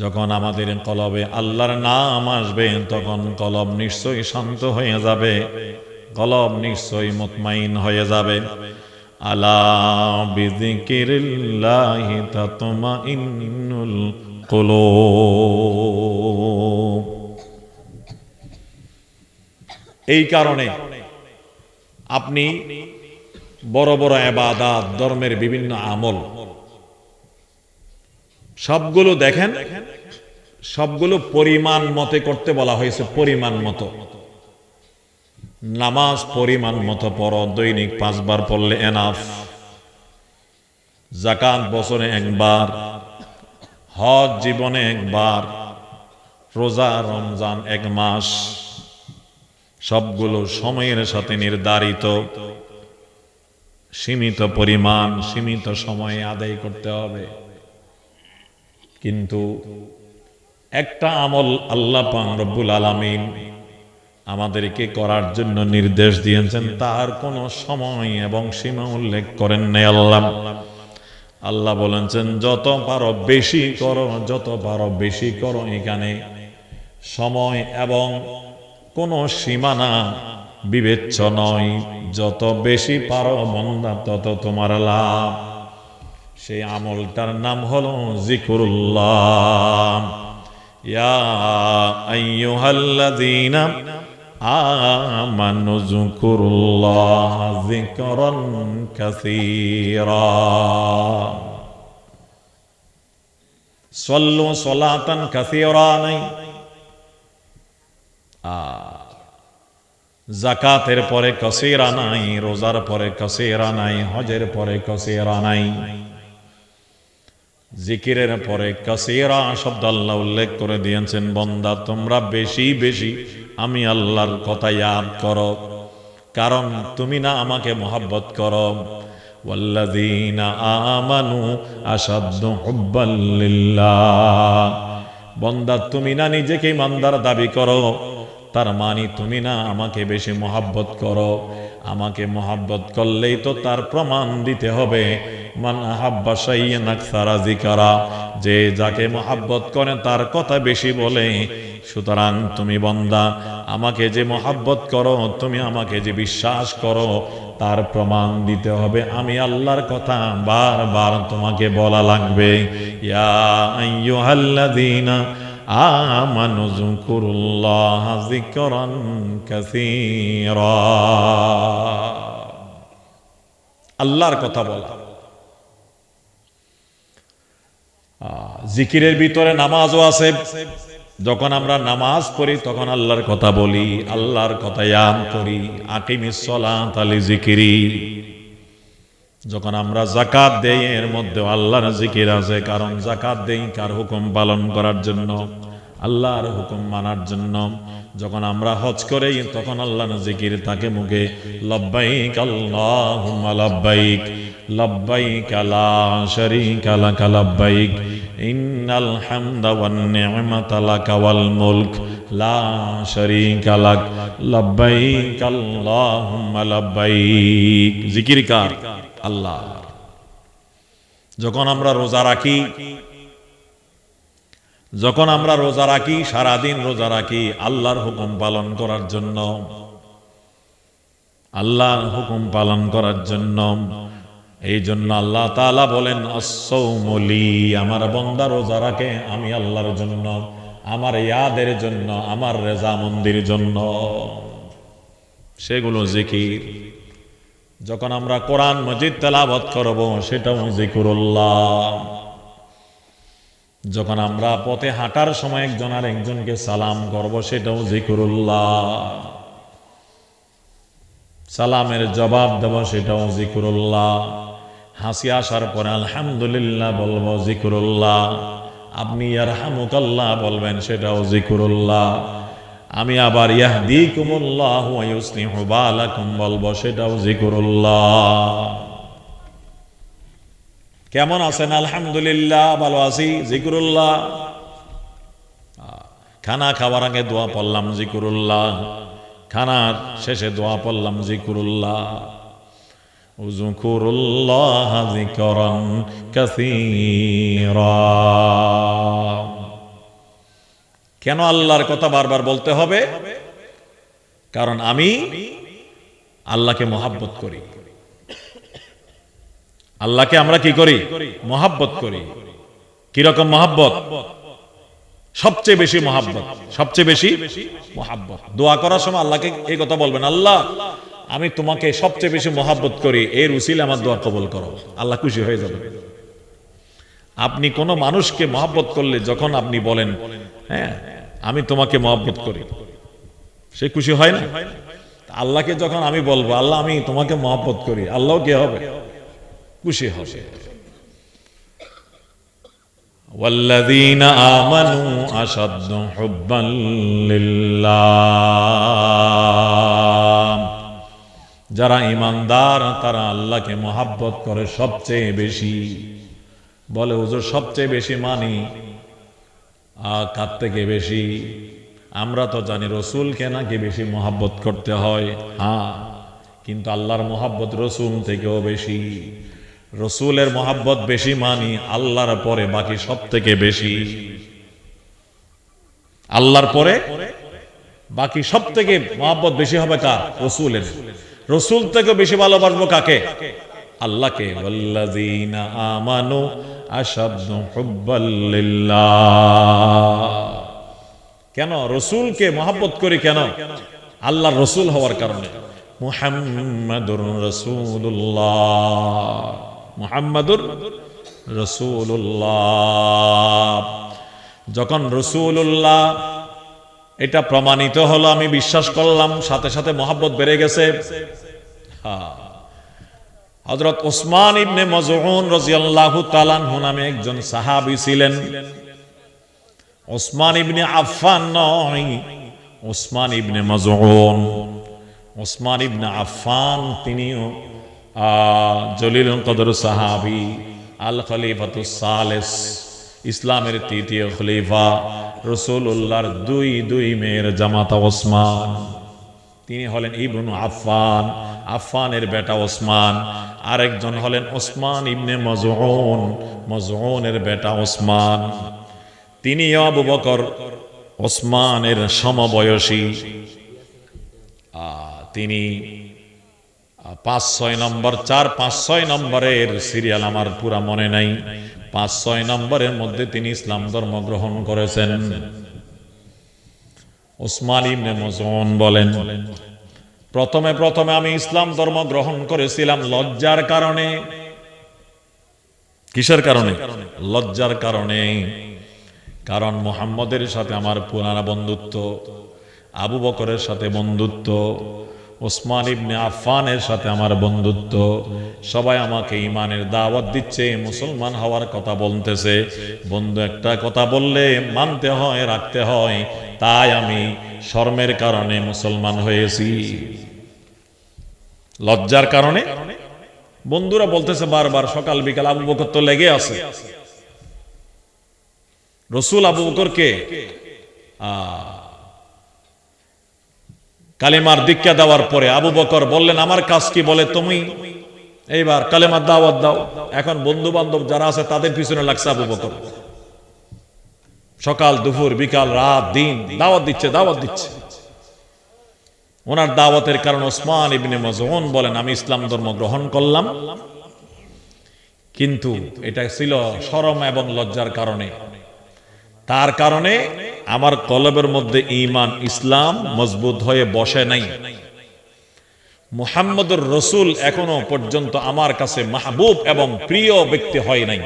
যখন আমাদের কলবে আল্লাহর নাম আসবে, তখন কলব নিশ্চয়ই শান্ত হয়ে যাবে, কলব নিশ্চয়ই মুতমাইন হয়ে যাবে। আলা বিযিকিরিল্লাহি তাতমাইন্নুল কুলুব। এই কারণে আপনি বড় বড় এবাদাত, ধর্মের বিভিন্ন আমল সবগুলো দেখেন, সবগুলো পরিমাণ মতে করতে বলা হয়েছে, পরিমাণ মতো। নামাজ পরিমাণ মতো পড়ো, দৈনিক পাঁচবার পড়লে এনাফ জাকাত বছরে একবার, হজ জীবনে একবার, রোজা রমজান এক মাস। সবগুলো সময়ের সাথে নির্ধারিত। সীমিত পরিমাণ, সীমিত সময়ে আদায় করতে হবে। কিন্তু একটা আমল আল্লাহ পাক রব্বুল আলামিন আমাদেরকে করার জন্য নির্দেশ দিয়েছেন, তার কোনো সময় এবং সীমা উল্লেখ করেন নাই আল্লাহ। আল্লাহ বলেছেন, যত পারো বেশি করো, যত পারো বেশি করো এখানে। সময় এবং কোনো সীমানা বিবেচ্য নয়। যত বেশি পারো মন্দা, তত তোমার লাভ। সেই আমলটার নাম হলো জিকুরুল্লাহ। আমানু যুকুরুল্লাহ যিকরান কাসীরা। সল্লু সলাতান কাসীরা নাই জাকাতের পরে কসেরা নাই রোজার পরে কসেরা নাই হজের পরে কসেরা নাই জিকিরের পরে কাসিরা শব্দ আল্লাহ উল্লেখ করে দিয়েছেন, বন্দা, তোমরা বেশি বেশি, আমি আল্লাহর কথা ইয়াদ কর। কারণ তুমি না আমাকে মহাব্বত করো। ওয়াল্লাদিনা আমানু আসাদ্য হুব্বাল্লিল্লাহ বন্দা, তুমি না নিজেকে মান্দার দাবি করো। তার মানি তুমি না আমাকে বেশি মহাব্বত করো। আমাকে মহাব্বত করলেই তো তার প্রমাণ দিতে হবে। মান আহাব্বা শাইয়ান আকসারা যে যাকে মোহাব্বত করে তার কথা বেশি বলে, সুতরাং তুমি বন্দা, আমাকে যে মোহাব্বত করো, তুমি আমাকে যে বিশ্বাস করো, তার প্রমাণ দিতে হবে, আমি আল্লাহর কথা বারবার তোমাকে বলা লাগবে। ইয়া আমানু যুকুরুল্লাহ যিকরান কাসীরা। আল্লাহর কথা বলা। জিকিরের ভিতরে নামাজও আছে। যখন আমরা নামাজ পড়ি, তখন আল্লাহর কথা বলি, আল্লাহর কথা ইয়াম করি, আকিমিস সলাত আলি জিকিরি। যখন আমরা জাকাত দেই, এর মধ্যে আল্লাহর জিকির আছে, কারণ জাকাত দেই কার হুকুম পালন করার জন্য, আল্লাহর হুকুম মানার জন্য। যখন আমরা হজ করি, তখন আল্লাহর জিকির তাকে মুখে, লব্বাইক আল্লাহুম্মা লব্বাইক লব্বাইক লা শারীকা লাক লব্বাইক ওয়ান নি'মাতা লাক ওয়াল মুলক, লা শারীকা লাক, লব্বাইক আল্লাহুম্মা লব্বাইক। জিকির যখন আমরা রোজা রাখি, যখন আমরা রোজা রাখি, সারাদিন রোজা রাখি, আল্লাহর হুকুম পালন করার জন্য, আল্লাহর হুকুম পালন করার জন্য এই জন্য আল্লাহ তালা বলেন অসৌমলি আমার বন্দা রোজা রাখে আমি আল্লাহর জন্য, আমার ইয়াদের জন্য, আমার রেজা মন্দির জন্য। সেগুলো জিকির। যখন আমরা কোরআন মজিদ তেলাবত করব, সেটাও জিকুরুল্লাহ। যখন আমরা পথে হাঁটার সময় একজন আর একজনকে সালাম করব, সেটাও জিকুরুল্লাহ। সালামের জবাব দেব, সেটাও জিকুরুল্লাহ। হাসি আসার পরে আলহামদুলিল্লাহ বলব জিকুরুল্লাহ। আপনি আর হামুকাল্লাহ বলবেন সেটাও জিকুরুল্লাহ। আমি আবার ইউসলিহু বালাকুম বলব সেটাও জিকুরুল্লাহ। কেমন আছেন? আলহামদুলিল্লাহ, ভালো আছি, জিকুরুল্লাহ। খানা খাওয়ার আগে দোয়া পড়লাম জিকুরুল্লাহ। খানার শেষে দোয়া পড়লাম জিকুরুল্লাহ। কেন আল্লাহর কথা বারবার বলতে হবে? কারণ আমি আল্লাহকে মহাব্বত করি। আল্লাহকে আমরা কি করি? মহাব্বত করি। কীরকম মহাব্বত? সবচেয়ে বেশি মহাব্বত। সবচেয়ে বেশি মহাব্বত। দোয়া করার সময় আল্লাহকে এই কথা বলবেন, আল্লাহ আমি তোমাকে সবচেয়ে বেশি মহাব্বত করি এর উসিলে আমার দোয়া কবল করো আল্লাহ খুশি হয়ে যাবে আপনি কোন মানুষকে মহাব্বত করলে যখন আপনি বলেন হ্যাঁ আমি তোমাকে মহাব্বত করি সে খুশি হয় না আল্লাহকে যখন আমি বলবো আল্লাহ আমি তোমাকে মহাব্বত করি আল্লাহ কি হবে খুশি হবে والذين آمنوا أشد حبا لله যারা ইমানদার, তারা আল্লাহকে মহাব্বত করে সবচেয়ে বেশি। বলে, হুজুর, সবচেয়ে বেশি মানি? কার থেকে বেশি? আমরা তো জানি রসুলকে নাকি বেশি মহাব্বত করতে হয়। হ্যাঁ কিন্তু আল্লাহর মহাব্বত রসুল থেকেও বেশি। রসুলের মহাব্বত বেশি মানি আল্লাহর পরে, বাকি সব থেকে বেশি। আল্লাহর পরে, বাকি সব থেকে মহাব্বত বেশি হবে কার? রসুলের। রসুল থেকে বেশি ভালোবাসবো কাকে? আল্লাহকে। ওয়াল্লাযীনা আমানু আশাদ্দু হুব্বাল লিল্লাহ। কেন? রসুলকে মহাব্বত করি কেন? আল্লাহর রসুল হওয়ার কারণে। মুহাম্মাদুর রাসূলুল্লাহ। মুহাম্মাদুর রাসূলুল্লাহ। যখন রসুল্লাহ এটা প্রমাণিত হলো, আমি বিশ্বাস করলাম, সাথে সাথে মহাব্বত বেড়ে গেছে। হজরত ওসমান ইবনে মজউন রাদিয়াল্লাহু তাআলা নামে একজন সাহাবী ছিলেন। ওসমান ইবনে আফফান নয়, ওসমান ইবনে মজউন। ওসমান ইবনে আফফান তিনিও জলিল কদর সাহাবি, আল খলিফাতুস সালেস, ইসলামের তৃতীয় খলিফা। রসুল্লাহর দুই দুই মেয়ের জামাতা ওসমান। তিনি হলেন ইবনু আফফান, আফফানের বেটা ওসমান। আরেকজন হলেন ওসমান ইবনে মজউন, মজউনের বেটা ওসমান। তিনি আবু বকর ওসমানের সমবয়সী। তিনি পাঁচ, ছয় নম্বর, চার, পাঁচ, ছয় নম্বরের সিরিয়াল আমার পুরা মনে নাই। পাঁচ ছয় নম্বরের মধ্যে তিনি ইসলাম ধর্ম গ্রহণ করেছেন। ওসমান ইবনে মজন বলেন, প্রথমে প্রথমে আমি ইসলাম ধর্ম গ্রহণ করেছিলাম লজ্জার কারণে। কিসের কারণে? লজ্জার কারণে। কারণ মোহাম্মদের সাথে আমার পুরানা বন্ধুত্ব, আবু বকরের সাথে বন্ধুত্ব ওসমান ইবনে আফফানের সাথে আমার বন্ধুত্ব। সবাই আমাকে ইমানের দাওয়াত দিচ্ছে, মুসলমান হওয়ার কথা বলতেছে। বন্ধু একটা কথা বললে মানতে হয়, রাখতে হয়, তাই আমি শর্মের কারণে মুসলমান হয়েছি। লজ্জার কারণে? বন্ধুরা বলতেছে বারবার, সকাল বিকাল আবু বকর তো লেগে আছে। রসুল আবু বকরকে কালেমার দীক্ষা দেওয়ার পরে আবু বকর বললেন, আমার কাজ কি? বলে, তুমি এইবার কালেমার দাওয়াত দাও। এখন বন্ধু বান্ধব যারা আছে, তাদের পিছনে লাগছে আবু বকর। সকাল, দুপুর, বিকাল, রাত, দিন, দাওয়াত দিচ্ছে দাওয়াত দিচ্ছে। ওনার দাওয়াতের কারণ ওসমান ইবনে মজুন বলেন, আমি ইসলাম ধর্ম গ্রহণ করলাম। কিন্তু এটা ছিল সরম এবং লজ্জার কারণে। তার কারণে আমার কলবের মধ্যে ইমান ইসলাম মজবুত হয়ে বসে নাই। মুহাম্মদুর রসুল এখনও পর্যন্ত আমার কাছে মাহবুব এবং প্রিয় ব্যক্তি হয় নাই।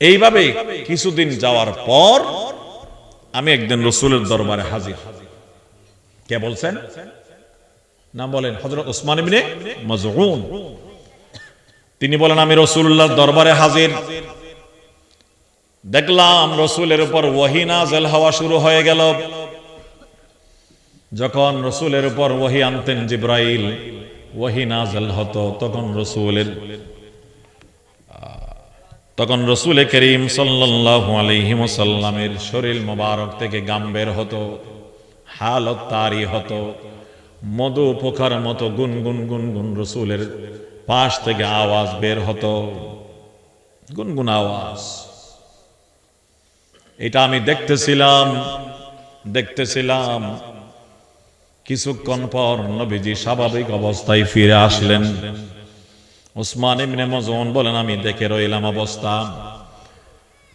এইভাবে কিছুদিন যাওয়ার পর আমি একদিন রসুলের দরবারে হাজির। কে বলছেন? না বলেন হজরত মজউন তিনি বলেন, আমি রসুল্লাহ দরবারে হাজির। দেখলাম রসুলের উপর ওহিনা জেল হওয়া শুরু হয়ে গেল। যখন রসুলের উপর ওহি আনতেন জিব্রাইল ওয়াহি নাজেল হতো, তখন রসুলের, তখন রসুল করিম সাল্লাল্লাহু আলাইহি ওয়াসাল্লামের শরীর মোবারক থেকে গাম বের হতো, হালত তারি হতো, মধু পোখার মতো গুনগুন গুনগুন রসুলের পাশ থেকে আওয়াজ বের হতো। গুনগুন আওয়াজ। এটা আমি দেখতেছিলাম দেখতেছিলাম। কিছুক্ষণ পর নবীজি স্বাভাবিক অবস্থায় ফিরে আসলেন। উসমান ইবনে মজন বলেন, আমি দেখে রইলাম অবস্থা।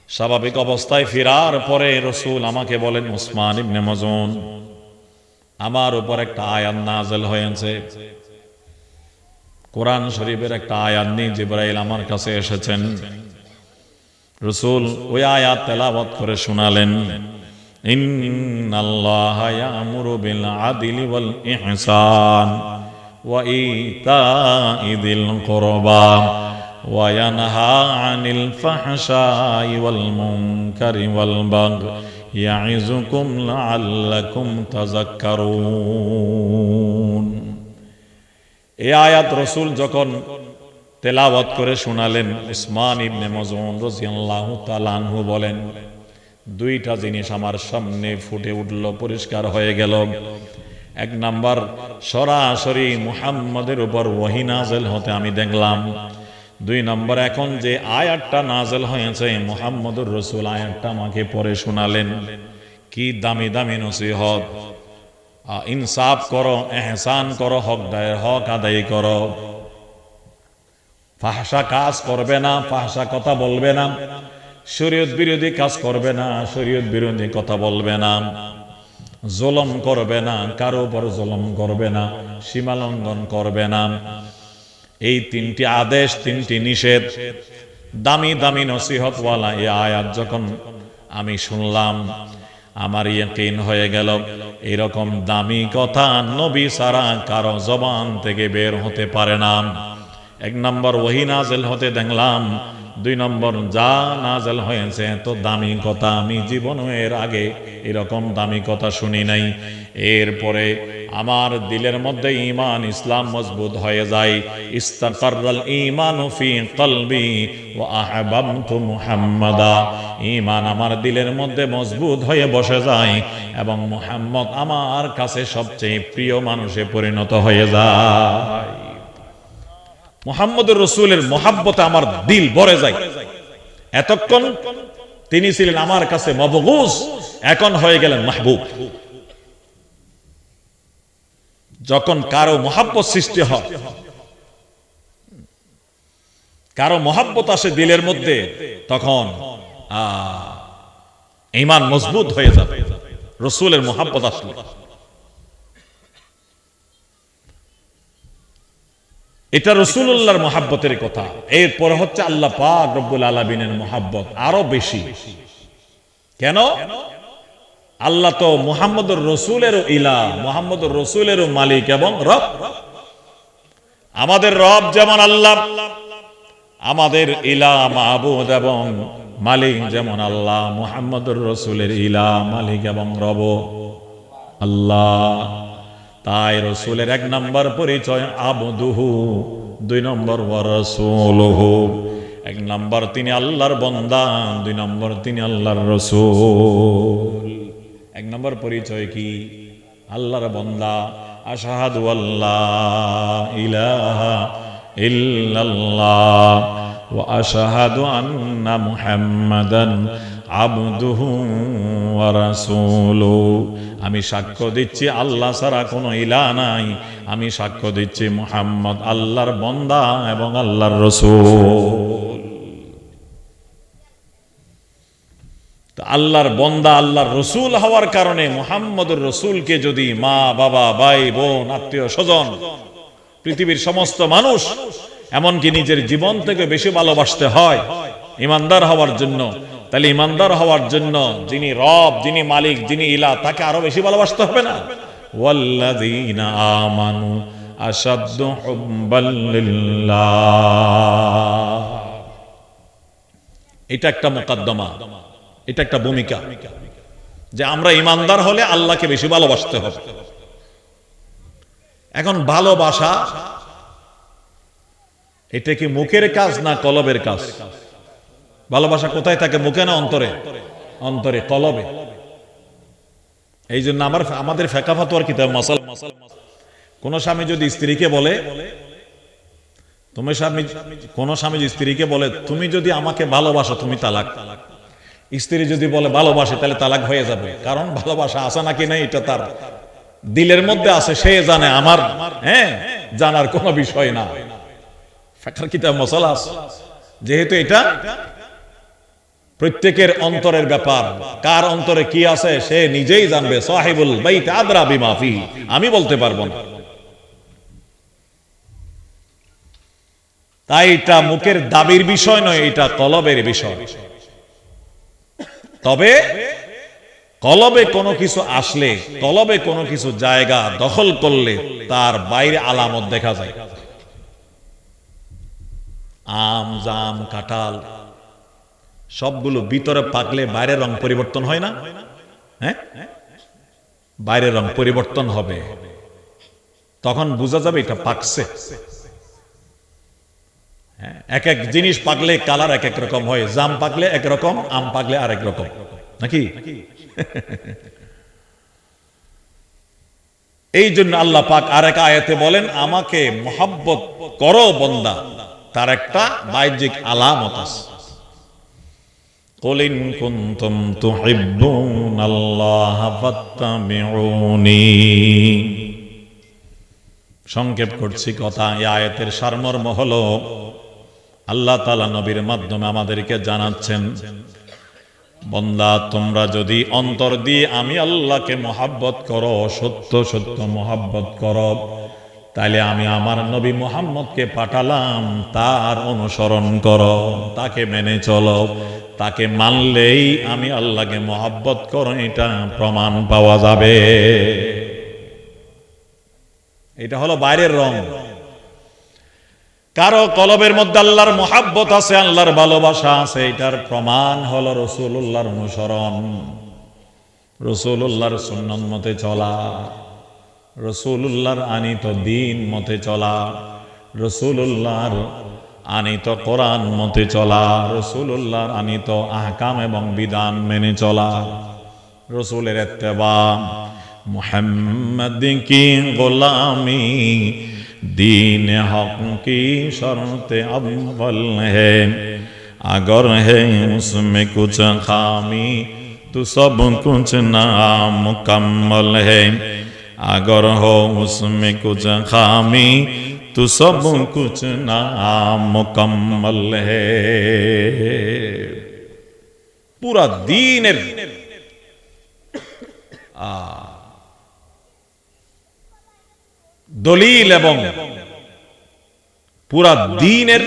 স্বাভাবিক অবস্থায় ফিরার পরে রসুল আমাকে বলেন, উসমান ইবনে মজন আমার উপর একটা আয়াত নাজেল হয়েছে। কোরআন শরীফের একটা আয়াত নিয়ে জিব্রাইল আমার কাছে এসেছেন। রসুল ওই আয়াত তেলাবত করে শোনালেন। ইন্নাল্লাহা ইয়ামুরু বিল আদলি ওয়াল ইহসান ওয়া ইতাই এই আয়াত রসুল যখন তেলাওয়াত করে শোনালেন, উসমান ইবনে মজুন রাদিয়াল্লাহু তাআলা বলেন, দুইটা জিনিস আমার সামনে ফুটে উঠল, পরিষ্কার হয়ে গেল। এক নাম্বার, সরাসরি মুহাম্মদের উপর ওয়াহি নাজেল হতে আমি দেখলাম। দুই নম্বর, এখন যে আয়াতটা নাজেল হয়েছে, মুহাম্মদুর রসুল আয়াতটা আমাকে পরে শোনালেন। কি দামি দামি নসিহত। ইনসাফ করো, এহসান করো হক দায়ের হক আদায় করো। ফাহসা কাজ করবে না, ফাহসা কথা বলবে না। শরীয়ত বিরোধী কাজ করবে না, শরীয়ত বিরোধী কথা বলবে না। জলম করবে না, কারও উপর জলম করবে না, সীমা লঙ্ঘন করবে না। এই তিনটি আদেশ, তিনটি নিষেধ। দামি দামি নসিহতওয়ালা এই আয়াত যখন আমি শুনলাম আমার ইয়াকিন হয়ে গেল। এরকম দামি কথা নবী সারা কারও জবান থেকে বের হতে পারে না। এক নম্বর ওহিনাজেল হতে দেখলাম দুই নম্বর, যা নাজেল হয়েছে, এত দামি কথা আমি জীবন এর আগে এরকম দামি কথা শুনি নাই। এরপরে আমার দিলের মধ্যে ইমান ইসলাম মজবুত হয়ে যায়। ইস্তাকাররাল মুহাম্মাদা। ঈমান আমার দিলের মধ্যে মজবুত হয়ে বসে যায় এবং মুহাম্মদ আমার কাছে সবচেয়ে প্রিয় মানুষে পরিণত হয়ে যায়। মোহাম্মদুর রসুলের মহাব্বতে আমার দিল ভরে যায়। এতক্ষণ তিনি ছিলেন আমার কাছে মবগুজ এখন হয়ে গেলেন মাহবুব। যখন কারও মহাব্বত সৃষ্টি হয়, কারও মহাব্বত আসে দিলের মধ্যে, তখন ইমান মজবুত হয়ে যাবে। রসুলের মহাব্বত আসলে। এটা রসুল্লাহর মহাব্বতের কথা। এরপরে হচ্ছে আল্লাহ পাক রব্বুল আলমিনের মহাব্বত আরও বেশি। কেন? আল্লাহ তো মোহাম্মদ রসুলেরও ইলা মোহাম্মদ রসুলেরও মালিক এবং রব। আমাদের রব যেমন আল্লাহ, আমাদের ইলা মাহবুদ এবং মালিক যেমন আল্লাহ মোহাম্মদ রসুলের ইলা, মালিক এবং রব। আল্লাহ। তাই রসুলের এক নম্বর পরিচয় আবদুহু, দুই নম্বর রসুলহু। এক নম্বর তিনি আল্লাহর বন্দা, দুই নম্বর তিনি আল্লাহর রসুল। এক নম্বর পরিচয় কি? আল্লাহর বন্দা, আশাহাদু আল্লাহ ইলাহা ইল্লাল্লাহ ওয়া আশহাদু আন্না মুহাম্মাদান আবদুহু ওয়া আমি সাক্ষ্য দিচ্ছি, আল্লাহ ছাড়া কোনো ইলা নাই। আমি সাক্ষ্য দিচ্ছি মুহাম্মদ, আল্লাহর বন্দা এবং আল্লাহর রসুল। আল্লাহর বন্দা, আল্লাহর রসুল হওয়ার কারণে মুহাম্মদুর রসুলকে যদি মা, বাবা, ভাই, বোন, আত্মীয়, স্বজন, পৃথিবীর সমস্ত মানুষ এমনকি নিজের জীবন থেকে বেশি ভালোবাসতে হয়, ইমানদার হওয়ার জন্য তাহলে ইমানদার হওয়ার জন্য যিনি রব, যিনি মালিক, যিনি ইলা, তাকে আরও বেশি ভালোবাসতে হবে না? এটা একটা মোকদ্দমা, এটা একটা ভূমিকা যে আমরা ইমানদার হলে আল্লাহকে বেশি ভালোবাসতে হবে। এখন ভালোবাসা, এটা কি মুখের কাজ না কলবের কাজ? ভালোবাসা কোথায় থাকে? মুখে না অন্তরে? অন্তরে কলবে এই জন্য আমার আমাদের ফেকা ফাতুয়ার কিতাব, মাসাল কোন স্বামী যদি স্ত্রীকে বলে তুমি স্বামী কোন স্বামী স্ত্রীকে বলে, তুমি যদি আমাকে ভালোবাসো, তুমি তালাক। স্ত্রী যদি বলে, ভালোবাসে, তাহলে তালাক হয়ে যাবে। কারণ ভালোবাসা আছে নাকি নাই, এটা তার দিলের মধ্যে আছে, সে জানে আমার। হ্যাঁ জানার কোনো বিষয় না। ফেকার কিতাব মশলা। যেহেতু এটা প্রত্যেকের অন্তরের ব্যাপার। কার অন্তরে কি আছে, সে নিজেই জানবে। সাহেবুল বাইত আদরা বিমাফি আমি বলতে পারব না। তাই এটা মুখের দাবির বিষয় নয়, এটা কলবের বিষয়। তবে কলবে কোনো কিছু আসলে, কলবে কোনো কিছু জায়গা দখল করলে তার বাইরে আলামত দেখা যায়। আম, জাম, কাঁঠাল সবগুলো ভিতরে পাকলে বাইরের রং পরিবর্তন হয় না? হ্যাঁ? বাইরের রং পরিবর্তন হবে। তখন বোঝা যাবে এটা পাকছে। হ্যাঁ, এক এক জিনিস পাকলে কালার এক এক রকম হয়। জাম পাকলে এক রকম আম পাকলে আরেক রকম। নাকি? এই জন্য আল্লাহ পাক আরেক আয়াতে বলেন আমাকে মহাব্বত করো বন্দা। তার একটা বাহ্যিক আলামত আছে। قل إن كنتم تحبون الله فاتبعوني সংক্ষেপ করছি কথা এই আয়াতের সারমর্ম হলো আল্লাহ তালা নবীর মাধ্যমে আমাদেরকে জানাচ্ছেন বন্দা তোমরা যদি অন্তর দিয়ে আমি আল্লাহকে মহাব্বত করো সত্য সত্য মহাব্বত করো তাইলে আমি আমার নবী মোহাম্মদকে পাঠালাম তার অনুসরণ করো তাকে মেনে চলো তাকে মানলেই আমি আল্লাহকে মহাব্বত করো, এটা প্রমাণ পাওয়া যাবে। এটা হলো বাইরের রং। কারও কলবের মধ্যে আল্লাহর মহাব্বত আছে, আল্লাহর ভালোবাসা আছে, এটার প্রমাণ হলো রসুল্লাহর অনুসরণ। রসুল্লাহর সুন্নত মতে চলা রসুল্লাহর আনিত দিন মতে চলা রসুল্লাহর আনি তো কোরআন মতে চলা রসুল রসুল্লাহর আনিত আহকাম এবং বিধান মেনে চলা। রসুলের এত্তেবা মোহাম্মদিন কি গোলামি, দিন হক কি শরণতে অবল হে, আগর হে উসমে কুচ খামি, তু সব কুচ না মুকাম্মল হে, আগর হো উসমে কুচ খামি तो सब कुछ नामुकम्मल है। पूरा दीन দলিল এবং পুরা দিনের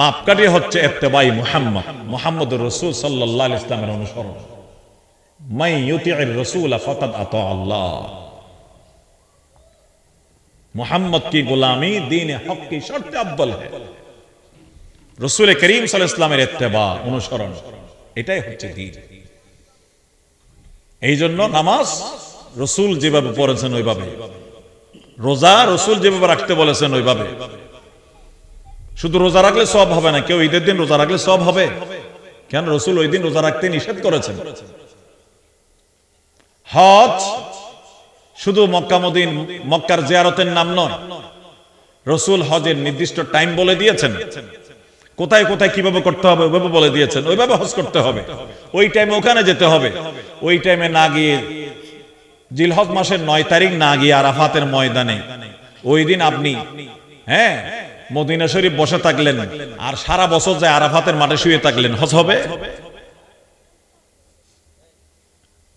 মাপকাঠি হচ্ছে এত্তেবাই মুহাম্মদ মোহাম্মদ রসুল সাল্লাহ ইসলামের অনুসরণ মাই ইউতি রসুল ফতাদ আত আল্লাহ মোহাম্মদ কি গোলামি দিন হক কি শর্তে আব্বল হ্যাঁ রসুল করিম সাল ইসলামের এত্তেবা অনুসরণ, এটাই হচ্ছে দিন। এই জন্য নামাজ রসুল যেভাবে পড়েছেন ওইভাবে। রোজা রসুল যেভাবে রাখতে বলেছেন ওইভাবে। শুধু রোজা রাখলে সব হবে না, কেউ ঈদের দিন রোজা রাখলে সব হবে। কেন? রসুল ওই দিন রোজা রাখতে নিষেধ করেছেন। হজ শুধু মক্কা মদিন, মক্কার জিয়ারতের নাম নয়। রসুল হজের নির্দিষ্ট টাইম বলে দিয়েছেন। কোথায় কোথায় কীভাবে করতে হবে ওইভাবে বলে দিয়েছেন। ওইভাবে হজ করতে হবে। ওই টাইমে ওখানে যেতে হবে। ওই টাইমে না গিয়ে জিলহজ মাসের নয় তারিখ না গিয়ে আরাফাতের ময়দানে। ওই দিন আপনি হ্যাঁ মদিনা শরীফ বসে থাকলেন আর সারা বছর যায় আরাফাতের মাঠে শুয়ে থাকলেন, হজ হবে?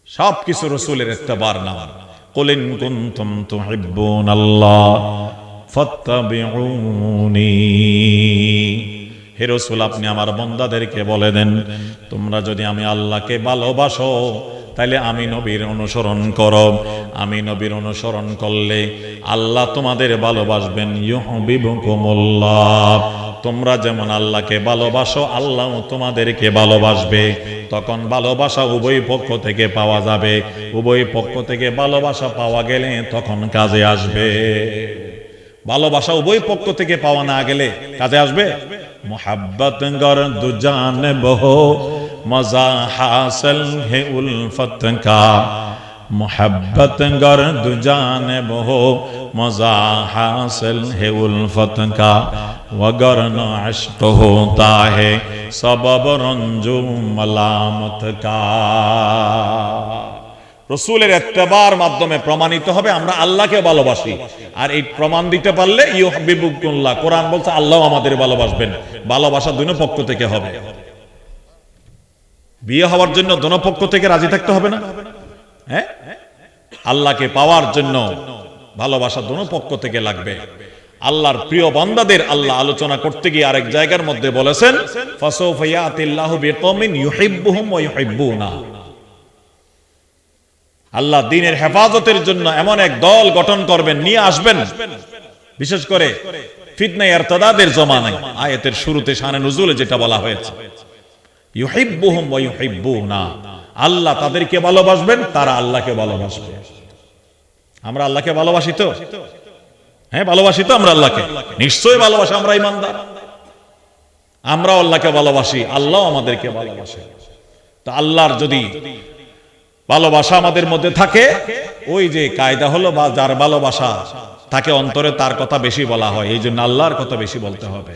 সব কিছু রসুলের ইত্তেবার নাম। কুলিন কুনতুম তুহিব্বুন আল্লাহ ফাত্তাবিউনি। হে রসুল, আপনি আমার বন্দাদেরকে বলে দেন, তোমরা যদি আমি আল্লাহকে ভালোবাসো তাহলে আমি নবীর অনুসরণ করো। আমি নবীর অনুসরণ করলে আল্লাহ তোমাদের ভালোবাসবেন ইউহিবুকুমুল্লাহ তোমরা যেমন আল্লাহকে ভালোবাসো আল্লাহ তোমাদেরকে ভালোবাসবে। তখন ভালোবাসা উভয় পক্ষ থেকে পাওয়া যাবে। উভয় পক্ষ থেকে ভালোবাসা পাওয়া গেলে তখন কাজে আসবে। ভালোবাসা উভয় পক্ষ থেকে পাওয়া না গেলে কাজে আসবে? মোহাব্বত দুজান বহ, মজা হাসল হে উলফত কা মোহাব্বত গর দুজান বহ মজা حاصل ہے الفت کا وگرنا عشق ہوتا ہے سبب رنجو ملامت کا রসুলের এত্তেবার মাধ্যমে প্রমাণিত হবে, আমরা আল্লাহকে ভালোবাসি। আর এই প্রমাণ দিতে পারলে কোরআন বলছে আল্লাহ আমাদের ভালোবাসবেন। ভালোবাসা দুনো পক্ষ থেকে হবে। বিয়ে হওয়ার জন্য দুনো পক্ষ থেকে রাজি থাকতে হবে না? হ্যাঁ? আল্লাহকে পাওয়ার জন্য ভালোবাসা দোনো পক্ষ থেকে লাগবে। আল্লাহর প্রিয় বান্দাদের আল্লাহ আলোচনা করতে গিয়ে আরেক জায়গার মধ্যে বলেছেন আল্লাহ দিনের হেফাজতের জন্য এমন এক দল গঠন করবেন, নিয়ে আসবেন। বিশেষ করে ফিতনা ইরতাদাদের জমানায়, আয়াতের শুরুতে শানে নুজুলে যেটা বলা হয়েছে। ইউহিব্বুহুম ওয়া ইউহিব্বুনা। আল্লাহ তাদেরকে ভালোবাসবেন, তারা আল্লাহকে ভালোবাসবে। আমরা আল্লাহকে ভালোবাসি তো? হ্যাঁ ভালোবাসি তো আমরা আল্লাহকে। নিশ্চয়ই ভালোবাসি, আমরা ইমানদার। আমরা আল্লাহকে ভালোবাসি আল্লাহ আমাদেরকে ভালোবাসে। তো আল্লাহর যদি ভালোবাসা আমাদের মধ্যে থাকে, ওই যে কায়দা হলো বা যার ভালোবাসা তাকে অন্তরে তার কথা বেশি বলা হয়, এই জন্য আল্লাহর কথা বেশি বলতে হবে।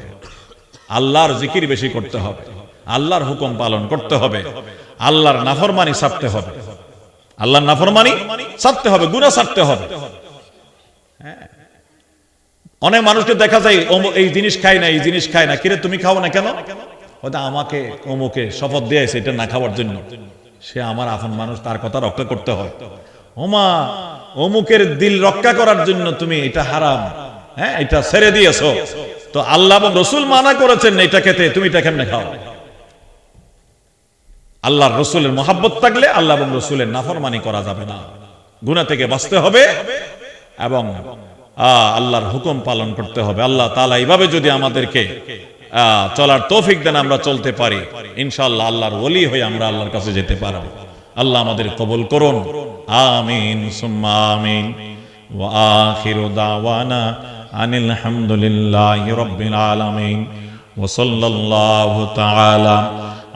আল্লাহর জিকির বেশি করতে হবে। আল্লাহর হুকুম পালন করতে হবে। আল্লাহর নাফরমানি ছাড়তে হবে। আল্লাহর নাফরমানি ছাড়তে হবে গুণা ছাড়তে হবে। হ্যাঁ। অনেক মানুষকে দেখা যায় এই জিনিস খায় না, এই জিনিস খায় না। কিরে তুমি খাও না কেন? হয়তো আমাকে, অমুকে শপথ দিয়েছে এটা না খাওয়ার জন্য। সে আমার আপন মানুষ, তার কথা রক্ষা করতে হয়। ওমা, অমুকের দিল রক্ষা করার জন্য তুমি এটা হারাম। হ্যাঁ এটা ছেড়ে দিয়েছ। তো আল্লাহ এবং রসুল মানা করেছেন, এটা খেতে, তুমি এটা কেমনে খাও? আল্লাহর রসুলের মহাব্বত থাকলে আল্লাহ এবং রসুলের নাফরমানি করা যাবে না। গুণা থেকে বাঁচতে হবে এবং আল্লাহর হুকুম পালন করতে হবে। আল্লাহ তালা এইভাবে যদি আমাদেরকে চলার তৌফিক দেন আমরা চলতে পারি। ইনশাল্লাহ আল্লাহর ওলি হয়ে আমরা আল্লাহর কাছে যেতে পারব। আল্লাহ আমাদের কবুল করুন। আমিন আমিন। ওয়া আখিরু দাওয়ানা আনিল হামদুলিল্লাহি রাব্বিল আলামিন। ওয়া সাল্লাল্লাহু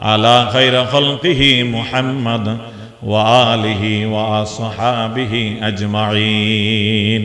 আলা খাইরা খলকিহি মুহাম্মদ ওয়া আলিহি ওয়া সাহাবিহি আজমাইন